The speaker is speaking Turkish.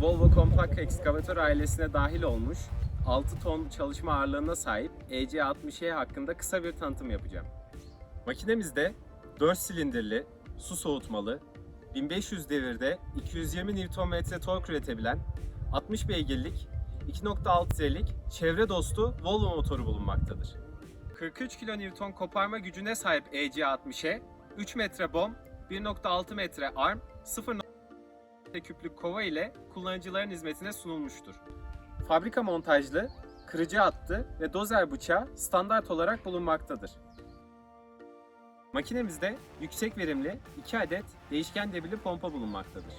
Volvo Compact Excavator ailesine dahil olmuş 6 ton çalışma ağırlığına sahip EC60E hakkında kısa bir tanıtım yapacağım. Makinemizde 4 silindirli, su soğutmalı, 1500 devirde 220 Nm tork üretebilen 60 beygirlik 2.6 litrelik çevre dostu Volvo motoru bulunmaktadır. 43 kN koparma gücüne sahip EC60'e 3 metre bom, 1.6 metre arm, 0 küplük kova ile kullanıcıların hizmetine sunulmuştur. Fabrika montajlı, kırıcı hattı ve dozer bıçağı standart olarak bulunmaktadır. Makinemizde yüksek verimli 2 adet değişken debili pompa bulunmaktadır.